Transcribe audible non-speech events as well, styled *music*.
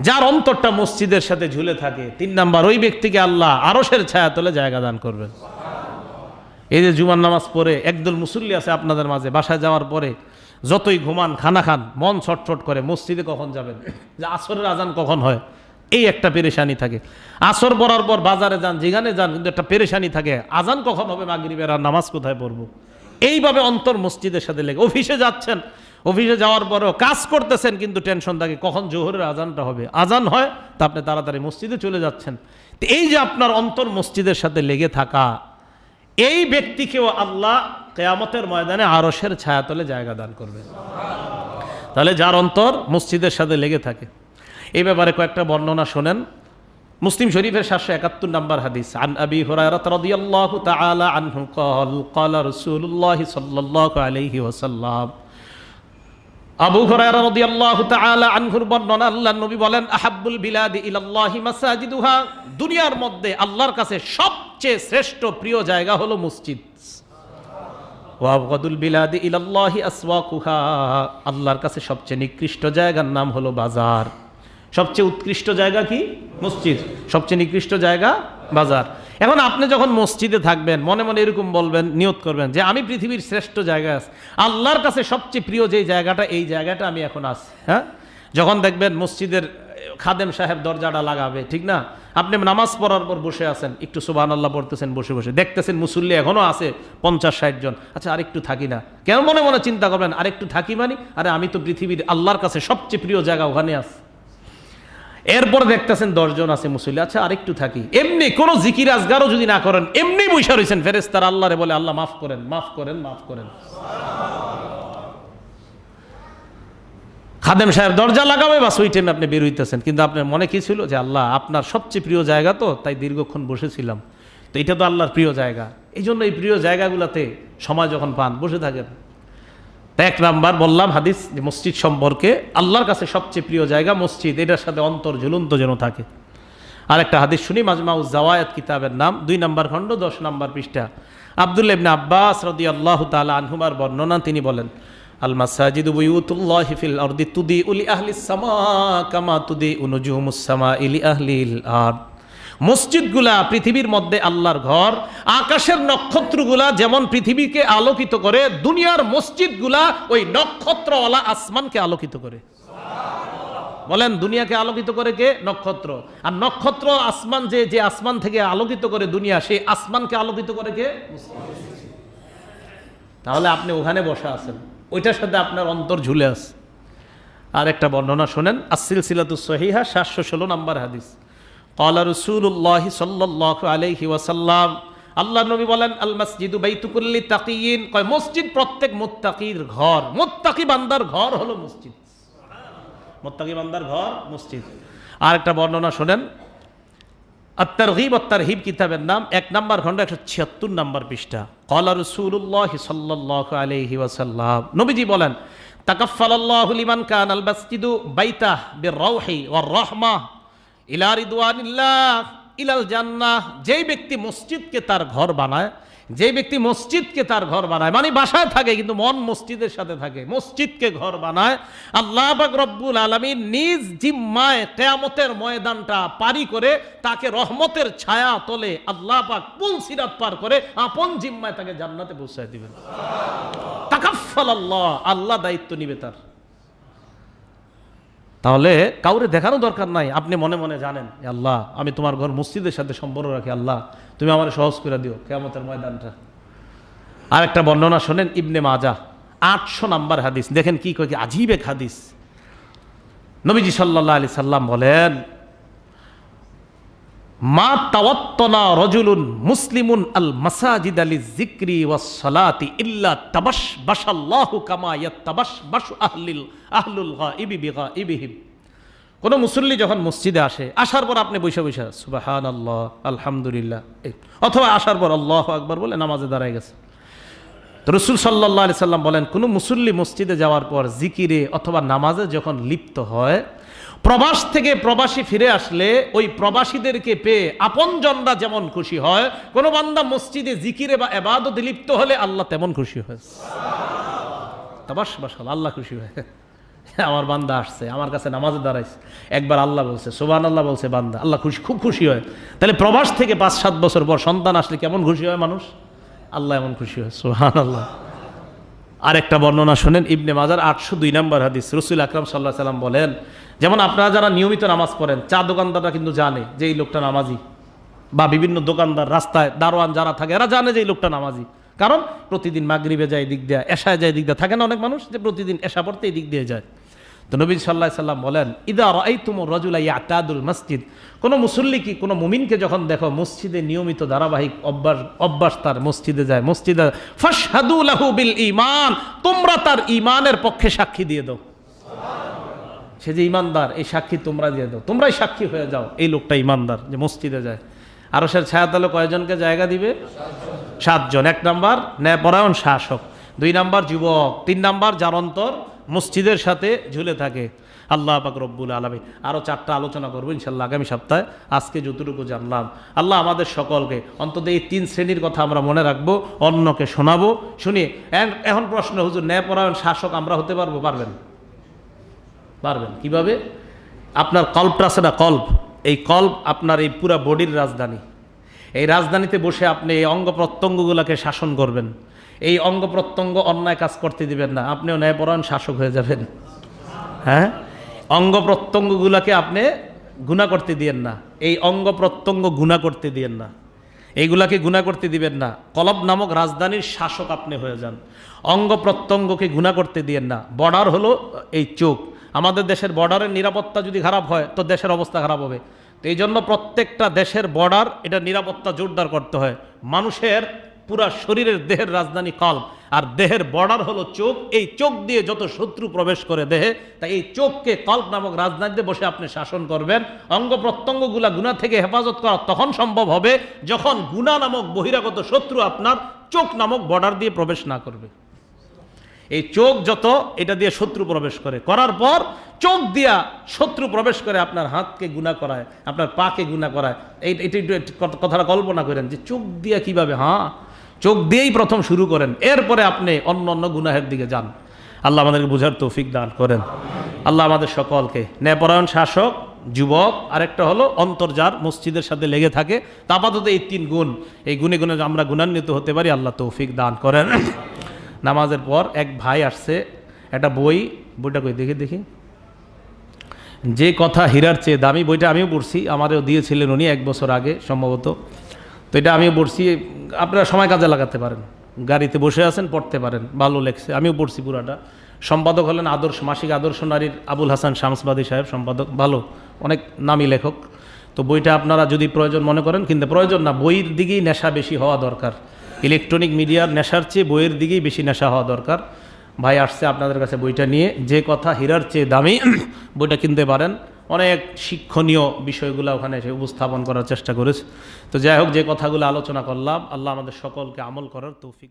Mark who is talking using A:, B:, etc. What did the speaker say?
A: যার অন্তরটা মসজিদের সাথে ঝুলে থাকে। তিন নাম্বার, ওই ব্যক্তিকে আল্লাহ আরশের ছায়া তলে জায়গা দান করবেন। এই যে জুমার নামাজ পড়ে একদল মুসল্লি আছে আপনাদের মাঝে, বাসায় যাওয়ার পরে যতই ঘুমান, খানা খান, মন ছটফট করে, মসজিদে কখন যাবেন? যে আসরের আজান কখন হয়? এই একটা পেরেশানি থাকে। আসর পড়ার পর বাজারে যান, যেখানে যান, কিন্তু একটা পেরেশানি থাকে। আজান কখন হবে মাগরিবের আর নামাজ কোথায় পড়ব? এইভাবে অন্তর মসজিদের সাথে লেগে। অফিসে যাচ্ছেন অফিসে যাওয়ার পরেও কাজ করতেছেন, কিন্তু টেনশন থাকে, কখন জোহরের আজানটা হবে? আজান হয়, তা আপনি তাড়াতাড়ি মসজিদে চলে যাচ্ছেন। তো এই যে আপনার অন্তর মসজিদের সাথে লেগে থাকা, এই ব্যক্তিকেও আল্লাহ কেয়ামতের ময়দানে আরসের ছায়াতলে জায়গা দান করবেন তাহলে যার অন্তর মসজিদের সাথে লেগে থাকে। এই ব্যাপারে কয়েকটা বর্ণনা শোনেন। মুসলিম শরীফের সাতশো একাত্তর নম্বর হাদিস, আন আবি হুরায়রাত রাদিয়াল্লাহু তাআলা আনহু ক্বাল ক্বাল রাসূলুল্লাহ সাল্লাল্লাহু আলাইহি ওয়াসাল্লাম আবু হুরায়রা রাদিয়াল্লাহু তাআলা আনহুর বর্ণনা, আল্লাহর নবী বলেন, আহাব্বুল বিলাদি ইলাল্লাহি মাসাজিদুহা। দুনিয়ার মধ্যে আল্লাহর কাছে সবচেয়ে শ্রেষ্ঠ প্রিয় জায়গা হলো মসজিদ। ওয়াবগাদুল বিলাদি ইলাল্লাহি আসওয়াকুহা। আল্লাহর কাছে সবচেয়ে নিকৃষ্ট জায়গার নাম হলো বাজার। সবচেয়ে উৎকৃষ্ট জায়গা কি? মসজিদ। সবচেয়ে নিকৃষ্ট জায়গা বাজার। এখন আপনি যখন মসজিদে থাকবেন, মনে মনে এরকম বলবেন, নিয়ত করবেন যে আমি পৃথিবীর শ্রেষ্ঠ জায়গায় আছি। আল্লাহর কাছে সবচেয়ে প্রিয় যে জায়গাটা, এই জায়গাটা আমি এখন আছি হ্যাঁ? যখন দেখবেন মসজিদের খাদেম সাহেব দরজাটা লাগাবে, ঠিক না? আপনি নামাজ পড়ার পর বসে আছেন, একটু সুবাহ আল্লাহ পড়তেছেন, বসে বসে। দেখতেছেন মুসল্লি এখনও আছে, পঞ্চাশ, ষাট জন। আচ্ছা আরেকটু থাকি না। কেন মনে মনে চিন্তা করবেন, আরেকটু থাকি মানে? আরে আমি তো পৃথিবীর আল্লাহর কাছে সবচেয়ে প্রিয় জায়গা ওখানে আছি। এরপর দেখতেছেন দশজন আছে মুসল্লি। আচ্ছা আরেকটু থাকি। এমনি কোন জিকির আজগারও যদি না করেন, এমনি বৈশা রয়েছেন ফেরেস্তার আল্লাহরে বলে, আল্লাহ মাফ করেন মাফ করেন মাফ করেন। খাদেম সাহেব, দরজা লাগাবে বা ওই টাইমে আপনি বের হইতেছেন। কিন্তু আপনার মনে কি ছিল? যে আল্লাহ, আপনার সবচেয়ে প্রিয় জায়গা তো, তাই দীর্ঘক্ষণ বসেছিলাম। তো এটা তো আল্লাহর প্রিয় জায়গা। এই জন্য এই প্রিয় জায়গাগুলোতে সময় যখন পান, বসে থাকেন। এক নাম্বার বললাম হাদিস মসজিদ সম্পর্কে আল্লাহর কাছে সবচেয়ে প্রিয় জায়গা মসজিদ, এটার সাথে অন্তর ঝুলন্ত যেন থাকে। আর একটা হাদিস শুনি, মাজমাউ জাওয়ায়াত কিতাবের নাম, দুই নম্বর খণ্ড, দশ নম্বর পৃষ্ঠা। আবদুল্লা ইবনে আব্বাস রদি আল্লাহ তালা আনহুমার বর্ণনা, তিনি বলেন, আল মাসাজিদু বুয়ুতুল্লাহ ফিল আরদি তুদি উলি সামা কামা তুদি ইলি আহলিল আরদ। মসজিদগুলা পৃথিবীর মধ্যে আল্লাহর ঘর, আকাশের নক্ষত্রগুলা যেমন পৃথিবীকে আলোকিত করে, দুনিয়ার মসজিদগুলা ওই নক্ষত্রওয়ালা আসমানকে আলোকিত করে। বলেন, দুনিয়াকে আলোকিত করে কে? নক্ষত্র। আর নক্ষত্র আসমান যে যে আসমান থেকে আলোকিত করে দুনিয়া, সেই আসমানকে আলোকিত করে কে? তাহলে আপনি ওখানে বসে আছেন। ওইটার সাথে আপনার অন্তর ঝুলে আছে। আর একটা বর্ণনা শোনেন। আসিল সিলাতু সহিহা, সাতশো ষোলো নম্বর হাদিস। কলা রসুল্লাহ সাল্লাহ আলহি ওয়াসাল্লাম আল্লাহ নবী বলেন আল মসজিদু বাইতুকুল্লি তাকিন কয়, মসজিদ প্রত্যেক মোত্তাকির ঘর, মোত্তাকি বান্দার ঘর হলো মসজিদ। মোত্তাকি বান্দার ঘর, মসজিদ। আর একটা বর্ণনা শোনেন আত্মারহিব আত্মারহিব কিতাবের নাম, এক নম্বর খণ্ড, একশো ছিয়াত্তর নম্বর পৃষ্ঠা। কলা রসুল্লাহ সাল্লাহ আলহি ওয়াসাল্লাম। নবীজি বলেন তাকাফাল্লাহ লিমান কান আল মসজিদু বাইতাহ বে রৌহি ও রহমা ইলা রিদওয়ানিল্লাহ, ইলাল জান্নাহ। যেই ব্যক্তি মসজিদকে তার ঘর বানায় যে ব্যক্তি মসজিদকে তার ঘর বানায় মানে বাসায় থাকে কিন্তু মন মসজিদের সাথে থাকে, মসজিদকে ঘর বানায়, আল্লাহ পাক রব্বুল আলমীর নিজ জিম্মায় কেয়ামতের ময়দানটা পারি করে তাকে রহমতের ছায়া তোলে আল্লাহ পাক পুল সিরাত পার করে আপন জিম্মায় তাকে জান্নাতে পৌঁছায় দিবেন। তাকাফাল আল্লাহ আল্লাহ দায়িত্ব নিবে তার। তাহলে কাউরে দেখানো দরকার নাই। আপনি মনে মনে জানেন আল্লাহ, আমি তোমার ঘর মসজিদের সাথে সম্পর্ক রাখি, আল্লাহ, তুমি আমার সহজ করে দিও কেমতের ময়দানটা। আর একটা বর্ণনা শোনেন ইবনে মাজা আটশো নাম্বার হাদিস। দেখেন কি কয়েক আজিবেক হাদিস। নবীজি সাল্লাহ আলি সাল্লাম বলেন মা তাওয়াত্তনা রজুলুন মুসলিমুন আল মাসাজিদ আলি জিক্রি ওয়াস সালাতি ইল্লা তাবাস বাসাল্লাহু কামা ইয়াত্তাবাস বাসু আহলিল আহলুল গাইবি বিগাইবিহিম কোন মুসল্লি যখন মসজিদে আসে, আসার পর আপনি বসে বসে সুবাহান আল্লাহ আলহামদুলিল্লাহ অথবা আসার পর আল্লাহ আকবর বলে নামাজে দাঁড়ায় গেছে। তো রসুল সাল্লাহ আলি সাল্লাম বলেন, কোনো মুসল্লি মসজিদে যাওয়ার পর জিকিরে অথবা নামাজে যখন লিপ্ত হয় প্রবাস থেকে প্রবাসী ফিরে আসলে ওই প্রবাসীদেরকে পেয়ে আপনজনরা যেমন খুশি হয়, কোনো বান্দা মসজিদে জিকিরে বা এবাদতে লিপ্ত হলে আল্লাহ তেমন খুশি হয়। বাসাল আল্লাহ খুশি হয়। *laughs* আমার বান্দা আসছে, আমার কাছে নামাজে দাঁড়াইছে। একবার আল্লাহ বলছে সোবান আল্লাহ বলছে বান্দা, আল্লাহ খুশি, খুব খুশি হয়। তাহলে প্রবাস থেকে পাঁচ সাত বছর পর সন্তান আসলে কেমন খুশি হয় মানুষ? আল্লাহ এমন খুশি হয় সোহান আল্লাহ আরেকটা বর্ণনা শোনেন, ইবনে মাজার আটশো দুই নম্বর হাদিস। রসুল আকরাম সাল্লাহ সাল্লাম বলেন, যেমন আপনারা যারা নিয়মিত নামাজ পড়েন, চা দোকানদাররা কিন্তু জানে যে এই লোকটা নামাজি। বা বিভিন্ন দোকানদার রাস্তায় দারোয়ান যারা থাকে, এরা জানে যে এই লোকটা নামাজি। কারণ প্রতিদিন মাগরিবে যায় দিক দেয়া, এশায় যায় দিক দিয়ে। থাকে না অনেক মানুষ যে প্রতিদিন এশা পড়তে এই দিক দিয়ে যায়। তো নবী সাল্লাহ সাল্লাম বলেন, ইদা রাই তুমর রজুলা ইয়াতাদুল মসজিদ? কোনো মুসল্লি কি, কোনো মুমিনকে যখন দেখো মসজিদে নিয়মিত ধারাবাহিক অভ্যাস অভ্যাস তার মসজিদে যায়, মসজিদে ফাশহাদু লাহু বিল ঈমান, তোমরা তার ঈমানের পক্ষে সাক্ষী দিয়ে দাও। সে যে ইমানদার এই সাক্ষী তোমরা দিয়ে দাও। তোমরাই সাক্ষী হয়ে যাও, এই লোকটা ইমানদার যে মসজিদে যায়। আরও সে ছায়াতলে কয়জনকে জায়গা দিবে? সাতজন। এক নাম্বার ন্যায়পরায়ণ শাসক, দুই নাম্বার যুবক, তিন নাম্বার যার অন্তর মসজিদের সাথে ঝুলে থাকে। আল্লাহ পাক রব্বুল আলমী আরও চারটা আলোচনা করব ইনশাল্লাহ আগামী সপ্তাহে। আজকে যতটুকু জানলাম, আল্লাহ আমাদের সকলকে অন্তত এই তিন শ্রেণির কথা আমরা মনে রাখব, অন্যকে শোনাবো। শুনি এখন প্রশ্ন, হুজুর, ন্যায়পরায়ণ শাসক আমরা হতে পারব? পারবেন? পারবেন। কীভাবে? আপনার কল্পটা আছে না কল্প? এই কল্প আপনার এই পুরা বডির রাজধানী। এই রাজধানীতে বসে আপনি এই অঙ্গ প্রত্যঙ্গগুলোকে শাসন করবেন। এই অঙ্গ প্রত্যঙ্গ অন্যায় কাজ করতে দিবেন না। আপনিও ন্যায়পরায়ণ শাসক হয়ে যাবেন। হ্যাঁ? অঙ্গ প্রত্যঙ্গগুলোকে আপনি গুণা করতে দিয়েন না। এই অঙ্গ প্রত্যঙ্গ গুণা করতে দিয়েন না। এইগুলাকে গুণা করতে দিবেন না। কলব নামক রাজধানীর শাসক আপনি হয়ে যান। অঙ্গ প্রত্যঙ্গকে গুণা করতে দিয়েন না। বর্ডার হলো এই চোখ। আমাদের দেশের বর্ডারের নিরাপত্তা যদি খারাপ হয়, তো দেশের অবস্থা খারাপ হবে। তো এই জন্য প্রত্যেকটা দেশের বর্ডার এটা নিরাপত্তা জোরদার করতে হয়। মানুষের পুরা শরীরের দেহের রাজধানী কল আর দেহের বর্ডার হলো চোখ। এই চোখ দিয়ে যত শত্রু প্রবেশ করে দেহে তাই এই চোখকে কল্প নামক রাজধানীতে বসে আপনি শাসন করবেন। অঙ্গ প্রত্যঙ্গগুলা গুণা থেকে হেফাজত করা তখন সম্ভব হবে যখন গুণা নামক বহিরাগত শত্রু আপনার চোখ নামক বর্ডার দিয়ে প্রবেশ না করবে। এই চোখ যত, এটা দিয়ে শত্রু প্রবেশ করে। করার পর চোখ দিয়া শত্রু প্রবেশ করে আপনার হাতকে গুণা করায়, আপনার পাকে গুণা করায়। এই কথাটা কল্পনা করেন যে চোখ দিয়া কীভাবে হ্যাঁ? চোখ দিয়েই প্রথম শুরু করেন, এরপরে আপনি অন্য অন্য গুনাহের দিকে যান। আল্লাহ আমাদেরকে বুঝার তৌফিক দান করেন। আল্লাহ আমাদের সকলকে ন্যায়পরায়ণ শাসক, যুবক, আরেকটা হলো অন্তর্জার মসজিদের সাথে লেগে থাকে, তা আপাতত এই তিন গুণ, এই গুণে গুণে আমরা গুণান্বিত হতে পারি, আল্লাহ তৌফিক দান করেন। নামাজের পর এক ভাই আসছে, একটা বই, বইটা কই? দেখি দেখি। যে কথা হীরার চেয়ে দামি বইটা আমিও পড়ছি, আমারও দিয়েছিলেন উনি এক বছর আগে, সম্ভবত। তো এটা আমিও পড়ছি, আপনারা সময় কাজে লাগাতে পারেন। গাড়িতে বসে আছেন, পড়তে পারেন, ভালো লেগছে। আমিও পড়ছি পুরাটা। সম্পাদক হলেন আদর্শ, মাসিক আদর্শ নারীর আবুল হাসান শামসবাদী সাহেব, সম্পাদক, ভালো, অনেক নামী লেখক। তো বইটা আপনারা যদি প্রয়োজন মনে করেন, কিন্তু প্রয়োজন না, বইয়ের দিকেই নেশা বেশি হওয়া দরকার। ইলেকট্রনিক মিডিয়ার নেশার চেয়ে বইয়ের দিকেই বেশি নেশা হওয়া দরকার। ভাই আসছে আপনাদের কাছে বইটা নিয়ে। যে কথা হীরার চেয়ে দামি, *clears throat* বইটা কিনতে পারেন। অনেক শিক্ষণীয় বিষয়গুলো ওখানে এসে উপস্থাপন করার চেষ্টা করেছে। তো যাই হোক, যে কথাগুলো আলোচনা করলাম, আল্লাহ আমাদের সকলকে আমল করার তৌফিক